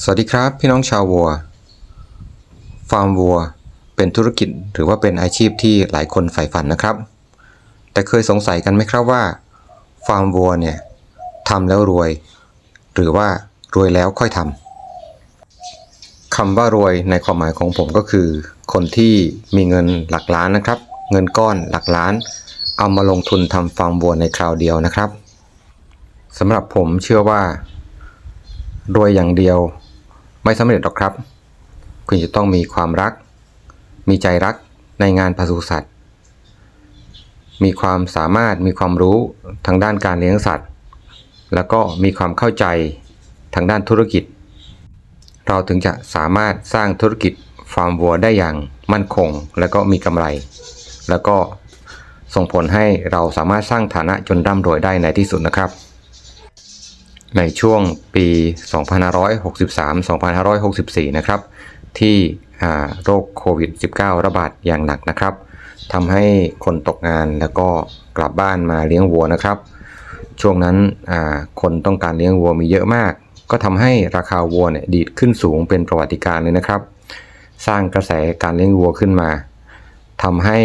สวัสดีครับ พี่น้องชาววัว ฟาร์มวัว เป็นธุรกิจหรือว่าเป็นอาชีพที่หลายคนใฝ่ฝันนะครับ แต่เคยสงสัยกันไหมครับว่า ฟาร์มวัวเนี่ยทำแล้วรวย หรือว่ารวยแล้วค่อยทำคำว่ารวยในความหมายของผมก็คือ คนที่มีเงินหลักล้านนะครับ เงินก้อนหลักล้าน เอามาลงทุนทำฟาร์มวัวในคราวเดียวนะครับสำหรับผมเชื่อว่า รวยอย่างเดียว ไม่สำเร็จหรอกครับ คุณจะต้องมีความรัก มีใจรักในงานปศุสัตว์ มีความสามารถมีความรู้ทางด้านการเลี้ยงสัตว์ แล้วก็มีความเข้าใจทางด้านธุรกิจ เราถึงจะสามารถสร้างธุรกิจฟาร์มวัวได้อย่างมั่นคง และก็มีกำไร แล้วก็ส่งผลให้เราสามารถสร้างฐานะจนร่ำรวยได้ในที่สุดนะครับ ในช่วงปี 2563-2564 นะครับ ที่โรคโควิด -19 ระบาดอย่างหนักนะครับทำให้คนตกงานแล้วก็กลับบ้านมาเลี้ยงวัวนะครับ ช่วงนั้นคนต้องการเลี้ยงวัวมีเยอะมาก ก็ทำให้ราคาวัวเนี่ยดีดขึ้นสูงเป็นประวัติการณ์เลยนะครับ สร้างกระแสการเลี้ยงวัวขึ้นมาทำให้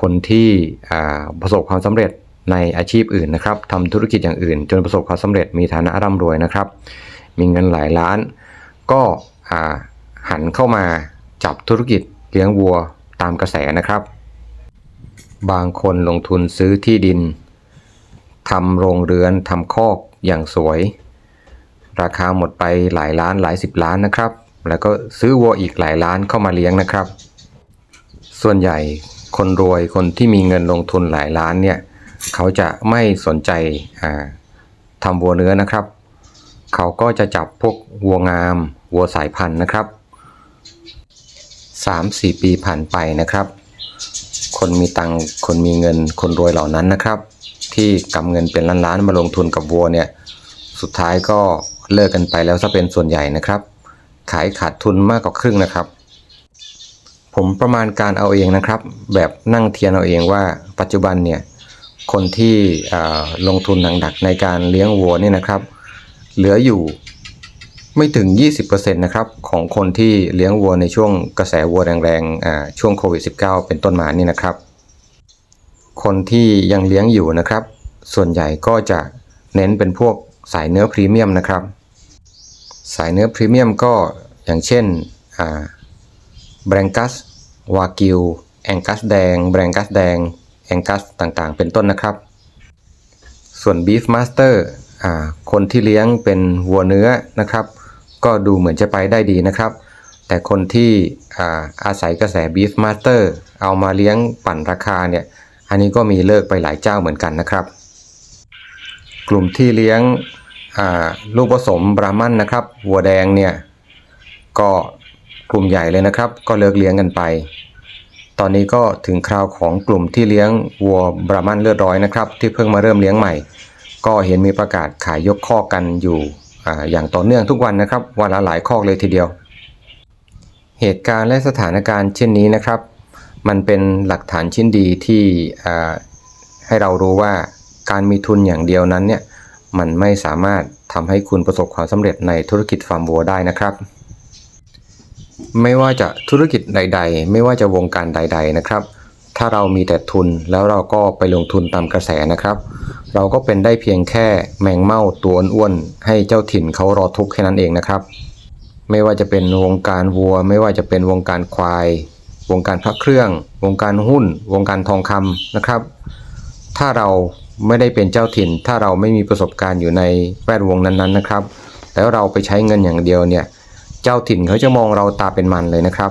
คนที่ประสบความสำเร็จ ในอาชีพอื่นนะครับทำธุรกิจอย่างอื่น จนประสบความสำเร็จมีฐานะร่ำรวยนะครับ มีเงินหลายล้าน ก็หันเข้ามาจับธุรกิจเลี้ยงวัวตามกระแสนะครับ บางคนลงทุนซื้อที่ดินทำโรงเรือนทำคอกอย่างสวย ราคาหมดไปหลายล้านหลายสิบล้านนะครับ แล้วก็ซื้อวัวอีกหลายล้านเข้ามาเลี้ยงนะครับ ส่วนใหญ่คนรวยคนที่มีเงินลงทุนหลายล้านเนี่ย เขาจะไม่สนใจอ่าทำวัวเนื้อนะครับ เขาก็จะจับพวกวัวงามวัวสายพันธุ์นะครับ 3-4 ปีผ่านไปนะครับ คนมีตังค์คนมีเงินคนรวยเหล่านั้นนะครับ ที่กำเงินเป็นล้านๆมาลงทุนกับวัวเนี่ยสุดท้ายก็เลิกกันไปแล้วซะเป็นส่วนใหญ่นะครับ ขายขาดทุนมากกว่าครึ่งนะครับ ผมประมาณการเอาเองนะครับ แบบนั่งเทียนเอาเองว่าปัจจุบันเนี่ย คนที่ลงทุนหนักๆในการเลี้ยงวัวนี่นะครับ เหลืออยู่ไม่ถึง 20%นะครับของคนที่เลี้ยงวัวในช่วงกระแสวัวแรงๆช่วงโควิด -19 เป็นต้นมานี่นะครับ คนที่ยังเลี้ยงอยู่นะครับ ส่วนใหญ่ก็จะเน้นเป็นพวกสายเนื้อพรีเมียมนะครับ สายเนื้อพรีเมียมก็อย่างเช่นแบรงกัสวากิว แองกัสแดง แบรงกัสแดง แองกัสต่างๆ เป็นต้นนะครับ ส่วน Beef Master อ่าคนที่เลี้ยงเป็นวัวเนื้อนะครับ ก็ดูเหมือนจะไปได้ดีนะครับ แต่คนที่อาอาศัยกระแส Beef Master เอามาเลี้ยงปั่นราคาเนี่ย อันนี้ก็มีเลิกไปหลายเจ้าเหมือนกันนะครับ กลุ่มที่เลี้ยงลูกผสมบราหมันนะครับ วัวแดงเนี่ย ก็กลุ่มใหญ่เลยนะครับ ก็เลิกเลี้ยงกันไป ตอนนี้ก็ถึงคราวของกลุ่มที่เลี้ยงวัวบรามันเลือดร้อยนะครับ ที่เพิ่งมาเริ่มเลี้ยงใหม่ ก็เห็นมีประกาศขายยกคอกันอยู่ออย่างต่อเนื่องทุกวันนะครับวันละหลายคอเลยทีเดียว เหตุการณ์และสถานการณ์เช่นนี้นะครับ มันเป็นหลักฐานชิ้นดีที่ให้เรารู้ว่าการมีทุนอย่างเดียวนั้นเนี่ยมันไม่สามารถทำให้คุณประสบความสำเร็จในธุรกิจฟาร์มวัวได้นะครับ ไม่ว่าจะธุรกิจใด ๆ ไม่ว่าจะวงการใด ๆนะครับ ถ้าเรามีแต่ทุนแล้วเราก็ไปลงทุนตามกระแสนะครับ เราก็เป็นได้เพียงแค่แมงเม่าตัวอ้วนๆให้เจ้าถิ่นเขารอทุกข์แค่นั้นเองนะครับ ไม่ว่าจะเป็นวงการวัว ไม่ว่าจะเป็นวงการควาย วงการพระเครื่อง วงการหุ้น วงการทองคำนะครับ ถ้าเราไม่ได้เป็นเจ้าถิ่น ถ้าเราไม่มีประสบการณ์อยู่ในแวดวงนั้นๆนะครับ แล้วเราไปใช้เงินอย่างเดียวเนี่ย เจ้าถิ่นเขาจะมองเราตาเป็นมันเลยนะครับ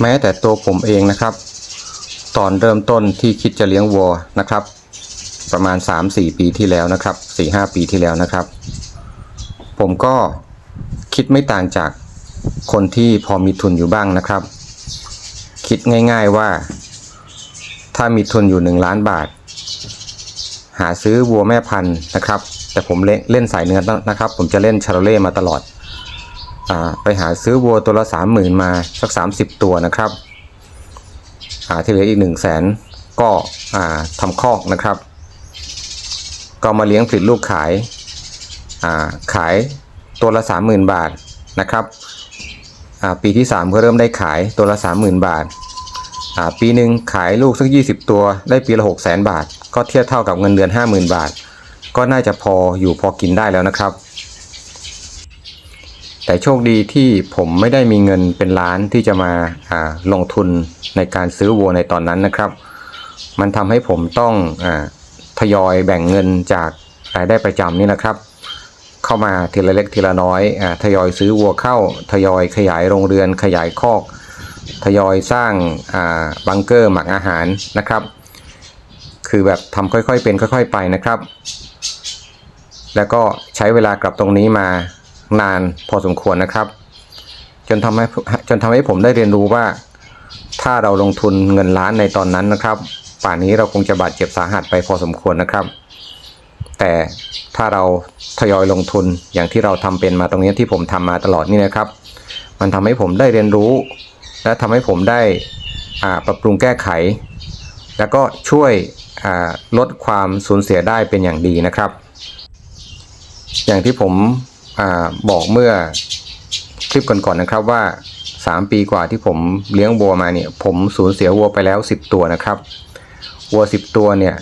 แม้แต่ตัวผมเองนะครับ ตอนเริ่มต้นที่คิดจะเลี้ยงวัวนะครับ ประมาณ 3-4 ปีที่แล้วนะครับ 4-5 ปีที่แล้วนะครับ ผมก็คิดไม่ต่างจากคนที่พอมีทุนอยู่บ้างนะครับ คิดง่าย ๆว่า ถ้ามีทุนอยู่ 1 ล้านบาท หาซื้อวัวแม่พันธุ์นะครับ แต่ผมเล่นเล่นสายเนื้อนะครับ ผมจะเล่นชาโรเล่มาตลอด ไปหาซื้อวัวตัวละสามหมื่นมาสักสามสิบตัวนะครับอ่าที่เหลืออีกหนึ่งแสนก็ทำคอกนะครับ ก็มาเลี้ยงผลิตลูกขายาขายตัวละ 30,000 บาทนะครับปีที่ 3 ก็เริ่มได้ขายตัวละ 30,000 บาทาปีหนึ่งขายลูกสัก 20 ตัวได้ปีละ6 0 0 0 0 บาท ก็เทียบเท่ากับเงินเดือน 50,000 บาท ก็น่าจะพออยู่พอกินได้แล้วนะครับ แต่โชคดีที่ผมไม่ได้มีเงินเป็นล้านที่จะมาาลงทุนในการซื้อวัวในตอนนั้นนะครับ มันทำให้ผมต้องอทยอยแบ่งเงินจากรายได้ประจำนี่นะครับ เข้ามาทีละเล็กทีละน้อยอทยอยซื้อวัวเข้า ทยอยขยายโรงเรือนขยายคอก ทยอยสร้างาบังเกอร์หมักอาหารนะครับ คือแบบทำค่อยๆเป็นค่อย ๆ ไปนะครับ แล้วก็ใช้เวลากลับตรงนี้มา นานพอสมควรนะครับ จนทำให้จนทำให้ผมได้เรียนรู้ว่า ถ้าเราลงทุนเงินล้านในตอนนั้นนะครับ ป่านนี้เราคงจะบาดเจ็บสาหัสไปพอสมควรนะครับ แต่ถ้าเราทยอยลงทุนอย่างที่เราทำเป็นมาตรงนี้ที่ผมทำมาตลอดนี่นะครับ มันทำให้ผมได้เรียนรู้ และทำให้ผมได้อ่าปรับปรุงแก้ไข แล้วก็ช่วยอ่าลดความสูญเสียได้เป็นอย่างดีนะครับ อย่างที่ผม อบอกเมื่อคลิปก่อนๆนะครับว่า 3 ปีกว่าที่ผมเลี้ยงวัวมาเนี่ย ผมสูญเสียวัวไปแล้ว 10 ตัวนะครับ วัว 10 ตัวเนี่ย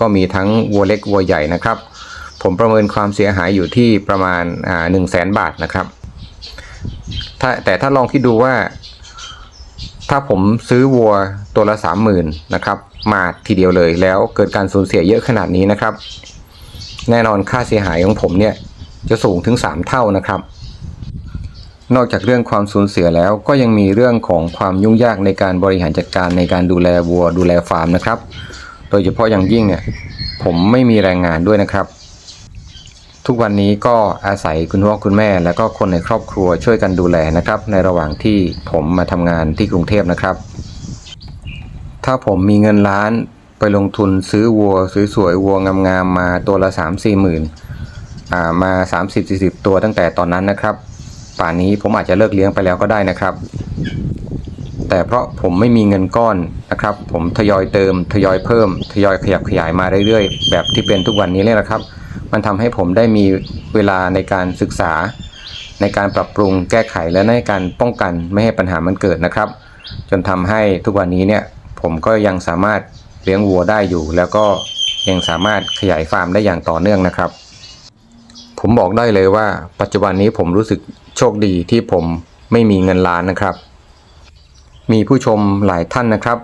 ก็มีทั้งวัวเล็กวัวใหญ่นะครับ ผมประเมินความเสียหายอยู่ที่ประมาณหนึ่งแสนบาทนะครับถ้าแต่ถ้าลองคิดดูว่า ถ้าผมซื้อวัวตัวละสามหมื่นนะครับ มาทีเดียวเลยแล้วเกิดการสูญเสียเยอะขนาดนี้นะครับ แน่นอนค่าเสียหายของผมเนี่ย จะสูงถึง 3 เท่านะครับ นอกจากเรื่องความสูญเสียแล้วก็ยังมีเรื่องของความยุ่งยากในการบริหารจัดการในการดูแลวัวดูแลฟาร์มนะครับ โดยเฉพาะอย่างยิ่งเนี่ยผมไม่มีแรงงานด้วยนะครับ ทุกวันนี้ก็อาศัยคุณพ่อคุณแม่ แล้วก็คนในครอบครัวช่วยกันดูแลนะครับ ในระหว่างที่ผมมาทำงานที่กรุงเทพนะครับ ถ้าผมมีเงินล้านไปลงทุนซื้อวัวสวยๆวัวงามๆมาตัวละ3 4หมื่น มา 30 40 ตัวตั้งแต่ตอนนั้นนะครับ ป่านนี้ผมอาจจะเลิกเลี้ยงไปแล้วก็ได้นะครับ แต่เพราะผมไม่มีเงินก้อนนะครับ ผมทยอยเติม ทยอยเพิ่ม ทยอยขยับขยายมาเรื่อยๆ แบบที่เป็นทุกวันนี้เลยนะครับ มันทำให้ผมได้มีเวลาในการศึกษา ในการปรับปรุงแก้ไขและในการป้องกันไม่ให้ปัญหามันเกิดนะครับ จนทำให้ทุกวันนี้เนี่ยผมก็ยังสามารถเลี้ยงวัวได้อยู่ แล้วก็ยังสามารถขยายฟาร์มได้อย่างต่อเนื่องนะครับ ผมบอกได้เลยว่า ปัจจุบันนี้ผมรู้สึกโชคดีที่ผมไม่มีเงินล้านนะครับ มีผู้ชมหลายท่านนะครับ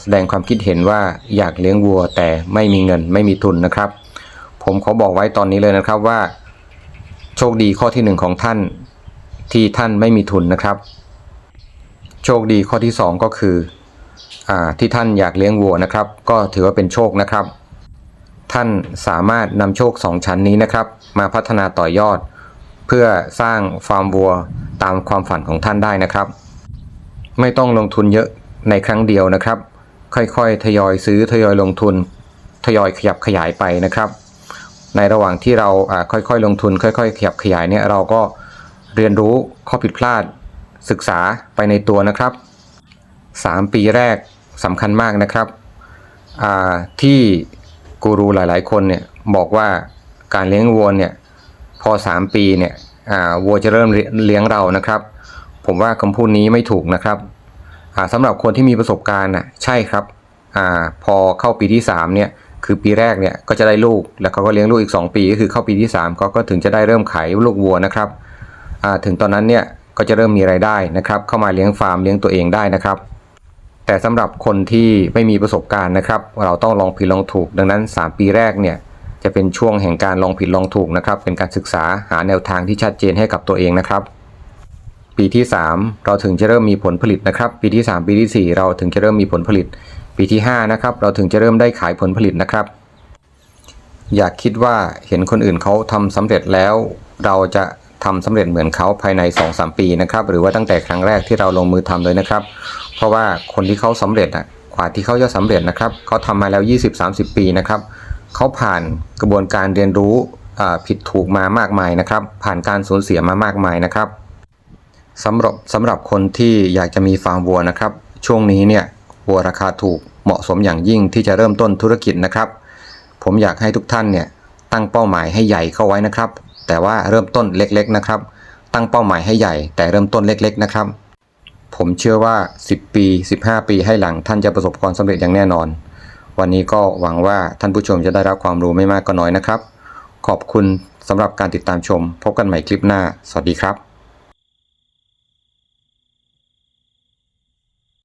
แสดงความคิดเห็นว่าอยากเลี้ยงวัวแต่ไม่มีเงินไม่มีทุนนะครับ ผมขอบอกไว้ตอนนี้เลยนะครับว่า โชคดีข้อที่หนึ่งของท่านที่ท่านไม่มีทุนนะครับ โชคดีข้อที่สองก็คืออที่ท่านอยากเลี้ยงวัวนะครับ ก็ถือว่าเป็นโชคนะครับ ท่านสามารถนำโชคสองชั้นนี้นะครับ มาพัฒนาต่อยอด เพื่อสร้างฟาร์มวัวตามความฝันของท่านได้นะครับ ไม่ต้องลงทุนเยอะในครั้งเดียวนะครับ ค่อยๆ ทยอยซื้อทยอยลงทุน ทยอยขยับขยายไปนะครับ ในระหว่างที่เราค่อยๆ ลงทุน ค่อยๆ ขยับขยายเนี่ยเราก็เรียนรู้ข้อผิดพลาด ศึกษาไปในตัวนะครับ 3 ปีแรกสำคัญมากนะครับที่ กูรูหลาย ๆ คนเนี่ยบอกว่าการเลี้ยงวัวเนี่ยพอ 3 ปีเนี่ยวัวจะเริ่มเลี้ยงเรานะครับ ผมว่าคำพูดนี้ไม่ถูกนะครับสำหรับคนที่มีประสบการณ์น่ะใช่ครับอพอเข้าปีที่3เนี่ยคือปีแรกเนี่ยก็จะได้ลูกแล้วเขาก็เลี้ยงลูกอีก 2 ปีก็คือเข้าปีที่3เขาก็ถึงจะได้เริ่มขายลูกวัวนะครับถึงตอนนั้นเนี่ยก็จะเริ่มมีรายได้นะครับ เข้ามาเลี้ยงฟาร์มเลี้ยงตัวเองได้นะครับ แต่สำหรับคนที่ไม่มีประสบการณ์นะครับ เราต้องลองผิดลองถูก ดังนั้น 3 ปีแรกเนี่ยจะเป็นช่วงแห่งการลองผิดลองถูกนะครับ เป็นการศึกษาหาแนวทางที่ชัดเจนให้กับตัวเองนะครับ ปีที่ 3 เราถึงจะเริ่มมีผลผลิตนะครับ ปีที่ 3 ปีทีสี่4 เราถึงจะเริ่มมีผลผลิต ปีที่5นะครับเราถึงจะเริ่มได้ขายผลผลิตนะครับ อยากคิดว่าเห็นคนอื่นเขาทำสำเร็จแล้ว เราจะ ทำสำเร็จเหมือนเขาภายใน 2-3 ปีนะครับ หรือว่าตั้งแต่ครั้งแรกที่เราลงมือทำเลยนะครับ เพราะว่าคนที่เขาสำเร็จอะกว่าที่เขาจะสำเร็จนะครับเขาทำมาแล้ว 20-30 ปีนะครับเขาผ่านกระบวนการเรียนรู้ผิดถูกมามากมายนะครับ ผ่านการสูญเสียมามากมายนะครับสำหรับสำหรับคนที่อยากจะมีฟาร์มวัวนะครับ ช่วงนี้เนี่ยวัวราคาถูกเหมาะสมอย่างยิ่งที่จะเริ่มต้นธุรกิจนะครับ ผมอยากให้ทุกท่านเนี่ยตั้งเป้าหมายให้ใหญ่เข้าไว้นะครับ แต่ว่าเริ่มต้นเล็กๆนะครับ ตั้งเป้าหมายให้ใหญ่ แต่เริ่มต้นเล็กๆนะครับ ผมเชื่อว่า 10 ปี 15 ปีให้หลังท่านจะประสบความสำเร็จอย่างแน่นอน วันนี้ก็หวังว่าท่านผู้ชมจะได้รับความรู้ไม่มากก็น้อยนะครับ ขอบคุณสำหรับการติดตามชม พบกันใหม่คลิปหน้า สวัสดีครับ